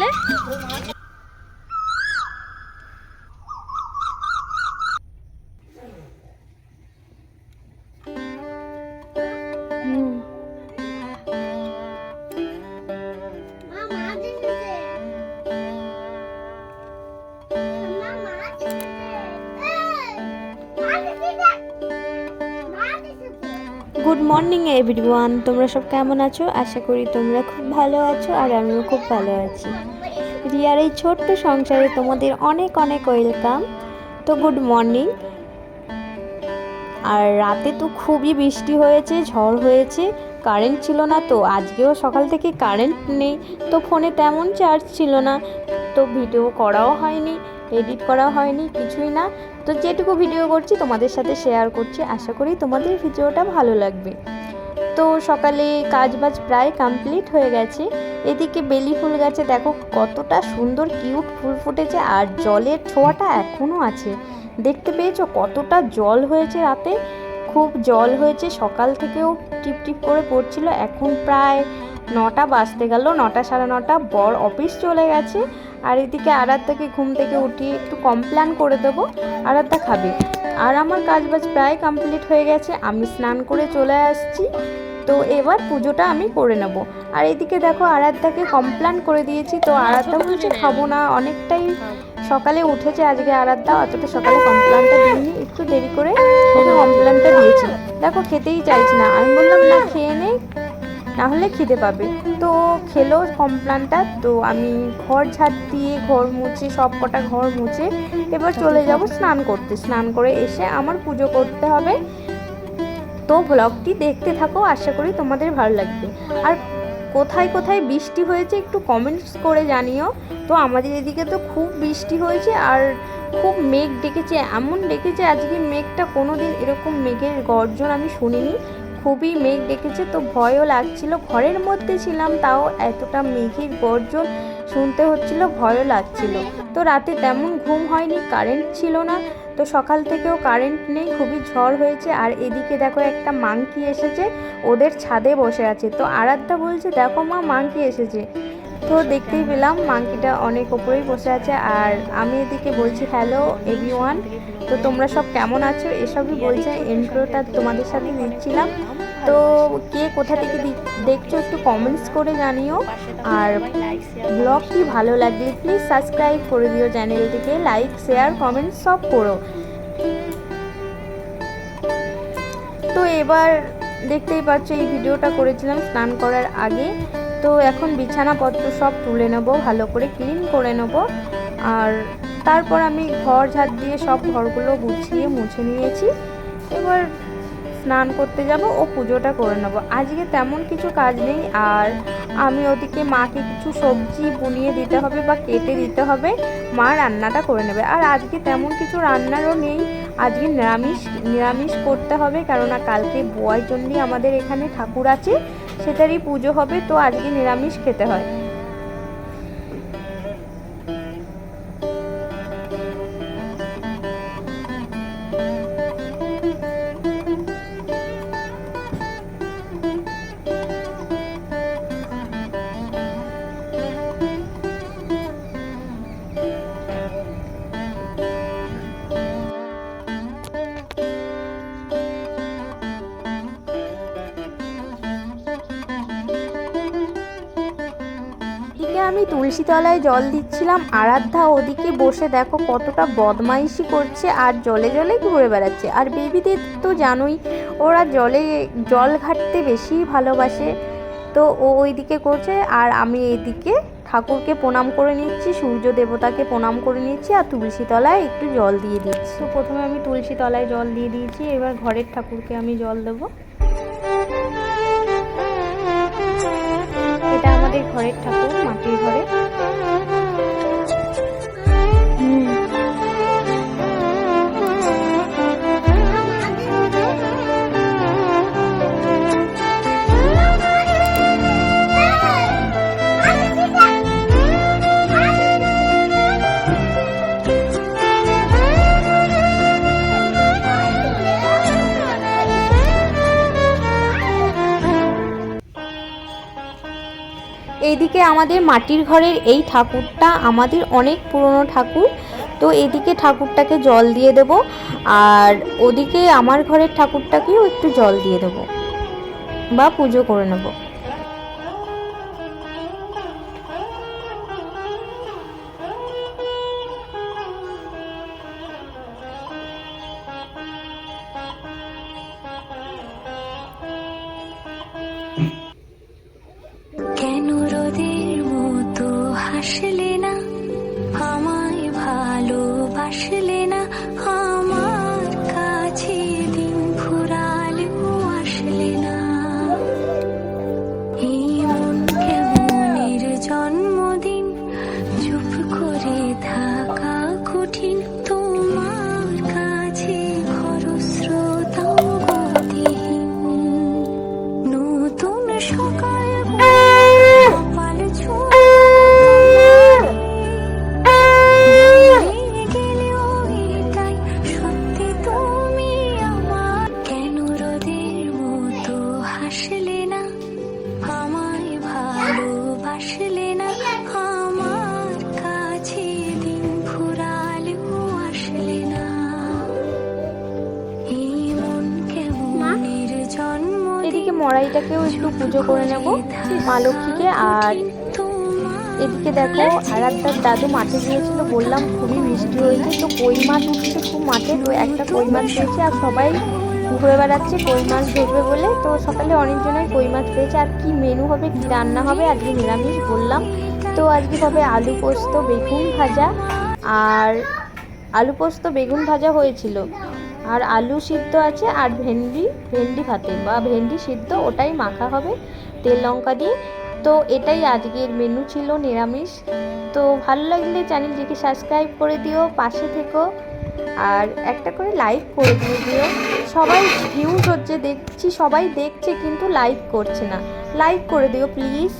মা good morning, everyone. তোমরা সব কেমন আছো? আশা করি তোমরা খুব ভালো আছো আর আমিও খুব ভালো আছি। রিয়ার এই ছোট্ট সংসারে তোমাদের অনেক অনেক ওয়েলকাম। তো গুড মর্নিং। আর রাতে তো খুবই বৃষ্টি হয়েছে, ঝড় হয়েছে, কারেন্ট ছিল না তো, আজকেও সকাল থেকে কারেন্ট নেই। তো ফোনে তেমন চার্জ ছিল না, তো ভিডিও করাও হয়নি। এডিট করা হয়নি, কিছুই না। তো যেটুকু ভিডিও করছি, তোমাদের সাথে শেয়ার করছি। আশা করি তোমাদের ভিডিওটা ভালো লাগবে। তো সকালে কাজ বাজ প্রায় কমপ্লিট হয়ে গেছে। এদিকে বেলি ফুল গাছে দেখো কতটা সুন্দর কিউট ফুল ফুটেছে, আর জলের ছোঁয়াটা এখনও আছে। দেখতে পেয়েছ কতটা জল হয়েছে রাতে? খুব জল হয়েছে, সকাল থেকেও টিপ টিপ করে পড়ছিল। এখন প্রায় নটা বাজতে গেল, নটা সাড়ে নটা, বর অফিস চলে গেছে। আর এদিকে আরাধ্যাকে ঘুম থেকে উঠিয়ে একটু কমপ্ল্যান করে দেবো। আরাধ্যা খাবে। আর আমার কাজ বাজ প্রায় কমপ্লিট হয়ে গেছে, আমি স্নান করে চলে আসছি। তো এবার পুজোটা আমি করে নেব। আর এদিকে দেখো আরাধ্যাকে কমপ্ল্যান করে দিয়েছি, তো আরাধ্যা বলছে খাব না, অনেকটাই সকালে উঠেছে আজকে আরাধ্যা, অতটা সকালে কমপ্ল্যানটা দিইনি, একটু দেরি করে কমপ্ল্যানটা দিয়েছি। দেখো খেতেই চাইছি না, আমি বললাম না, খেয়ে নে না হলে খিদে পাবে। তো খেলো কমপ্ল্যানটা তো আমি ঘর ঝাড় দিয়ে ঘর মুছে, সব কটা ঘর মুছে এবার চলে যাব স্নান করতে। স্নান করে এসে আমার পুজো করতে হবে। তো ব্লগটি দেখতে থাকো, আশা করি তোমাদের ভালো লাগবে। আর কোথায় কোথায় বৃষ্টি হয়েছে একটু কমেন্টস করে জানিও। তো আমাদের এদিকে তো খুব বৃষ্টি হয়েছে আর খুব মেঘ ডেকেছে। এমন ডেকেছে আজকে মেঘটা কোনো দিন এরকম মেঘের গর্জন আমি শুনিনি। খুবই মেঘ ডেকেছে তো ভয়ও লাগছিল। ঘরের মধ্যে ছিলাম, তাও এতটা মেঘের গর্জন শুনতে হচ্ছিল, ভয়ও লাগছিল। তো রাতে তেমন ঘুম হয়নি, কারেন্ট ছিল না, তো সকাল থেকেও কারেন্ট নেই, খুবই ঝড় হয়েছে। আর এদিকে দেখো একটা মাংকি এসেছে, ওদের ছাদে বসে আছে। তো আরাধ্যা বলছে, দেখো মা, মাংকি এসেছে। তো দেখতেই পেলাম মাংকিটা অনেক ওপরেই বসে আছে আর আমি এদিকে বলছি হ্যালো এভরিওয়ান তো তোমরা সব কেমন আছো? এসবই বলছে, ইন্ট্রোটা তোমাদের সাথে দিচ্ছিলাম তো কে কোথা থেকে দেখছ একটু কমেন্টস করে জানিও। আর ব্লগটি ভালো লাগলে প্লিজ সাবস্ক্রাইব করে দিও চ্যানেলটিকে লাইক শেয়ার কমেন্ট সব করো। তো এবার দেখতেই পাচ্ছ, এই ভিডিওটা করেছিলাম স্নান করার আগে। তো এখন বিছানাপত্র সব তুলে নেব, ভালো করে ক্লিন করে নেব। আর তারপর আমি ঘর ঝাড় দিয়ে সব ঘরগুলো গুছিয়ে মুছে নিয়েছি। এবার স্নান করতে যাব ও পুজোটা করে নেব। আজকে তেমন কিছু কাজ নেই, আর আমি ওদিকে মাকে কিছু সবজি বুনিয়ে দিতে হবে বা কেটে দিতে হবে, মা রান্নাটা করে নেবে। আর আজকে তেমন কিছু রান্নারও নেই, আজকে নিরামিষ নিরামিষ করতে হবে, কেননা কালকে বোয়াই চণ্ডী আমাদের এখানে ঠাকুর আছে সেটারই পুজো হবে তো আজকে নিরামিষ খেতে হয়। আমি তুলসী তলায় জল দিচ্ছিলাম। আরাধ্যা ওদিকে বসে দেখো কতটা বদমাইশি করছে আর জলে জলে ঘুরে বেড়াচ্ছে। আর বেবিদের তো জানোই, ওরা জলে, জল ঘাটতে বেশি ভালোবাসে। তো ও ওইদিকে করছে আর আমি এইদিকে ঠাকুরকে প্রণাম করে নিচ্ছি, সূর্য দেবতাকে প্রণাম করে নিচ্ছি আর তুলসী তলায় একটু জল দিয়ে দিচ্ছি। তো প্রথমে আমি তুলসী তলায় জল দিয়ে দিয়েছি, এবার ঘরের ঠাকুরকে আমি জল দেবো। ঘরের ঠাকুর মাটির ঘরে। এইদিকে আমাদের মাটির ঘরের এই ঠাকুরটা আমাদের অনেক পুরনো ঠাকুর, তো এদিকে ঠাকুরটাকে জল দিয়ে দেব আর ওদিকে আমার ঘরের ঠাকুরটাকেও একটু জল দিয়ে দেব বা পুজো করে নেব। আমায় ভালোবাসলে না? আমার কাছে দিন ফুরালেও আসলে না। এই মন কেমনের জন্ম এদিকে মড়াইটাকেও একটু পুজো করে নেব মা লক্ষ্মীকে আর এদিকে দেখো আর একটা দাদু মাঠে গিয়েছিল বললাম খুবই বৃষ্টি হয়েছে তো কই মাছ উঠছে খুব মাঠে তো একটা কই মাছ পেয়েছে আর সবাই ঘুরে বেড়াচ্ছে কই মাছ ধরবে বলে। তো সকালে অনেকজনই কই মাছ পেয়েছে। আর কি মেনু হবে, কি রান্না হবে, আজকে নিরামিষ বললাম। তো আজকে হবে আলু পোস্ত, বেগুন ভাজা। আর আলু পোস্ত, বেগুন ভাজা হয়েছিল। আর আলু সিদ্ধ আছে, আর ভেন্ডি ভেন্ডি ভাতে। বা ভেন্ডি সিদ্ধ, ওটাই মাখা হবে। তেল, লঙ্কা দিয়ে। তো এটাই আজকের মেনু ছিল নিরামিষ। তো ভালো লাগলে চ্যানেলটিকে সাবস্ক্রাইব করে দিও, পাশে থেকো, আর একটা করে লাইক করে দিয়ে দিও। সবাই ভিউজ হচ্ছে, দেখছি, সবাই দেখছে, কিন্তু লাইক করছে না। লাইক করে দিও প্লিজ